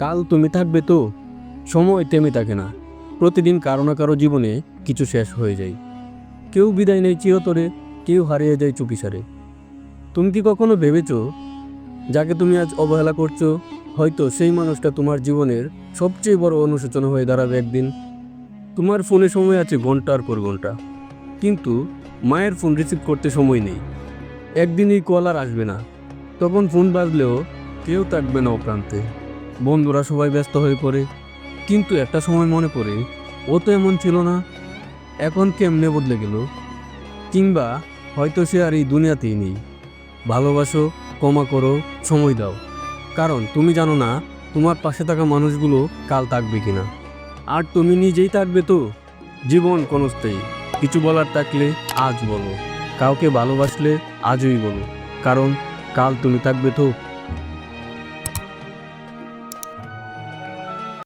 কাল তুমি থাকবে তো, সময় তেমে থাকে না। প্রতিদিন কারও না কারও জীবনে কিছু শেষ হয়ে যায়। কেউ বিদায় নেই চিরতরে, কেউ হারিয়ে যায় চুপিসারে। তুমি কি কখনো ভেবেছো, যাকে তুমি আজ অবহেলা করছ, হয়তো সেই মানুষটা তোমার জীবনের সবচেয়ে বড় অনুশোচনা হয়ে দাঁড়াবে একদিন? তোমার ফোনে সময় আছে ঘণ্টার পর ঘণ্টা। কিন্তু মায়ের ফোন রিসিভ করতে সময় নেই। একদিন এই কল আর আসবে না। তখন ফোন বাজলেও কেউ থাকবে না অপ্রান্তে বন্ধুরা সবাই ব্যস্ত হয়ে পড়ে। কিন্তু একটা সময় মনে পড়ে, ও তো এমন ছিল না। এখন কেমনে বদলে গেল? কিংবা হয়তো সে আর এই দুনিয়াতেই নেই। ভালোবাসো, ক্ষমা করো, সময় দাও। কারণ তুমি জানো না তোমার পাশে থাকা মানুষগুলো কাল থাকবে কিনা। আর তুমি নিজেই থাকবে তো। জীবন কোনস্থায়ী কিছু বলার থাকলে আজ বলো। কাউকে ভালোবাসলে আজই বলো। কারণ কাল তুমি থাকবে তো।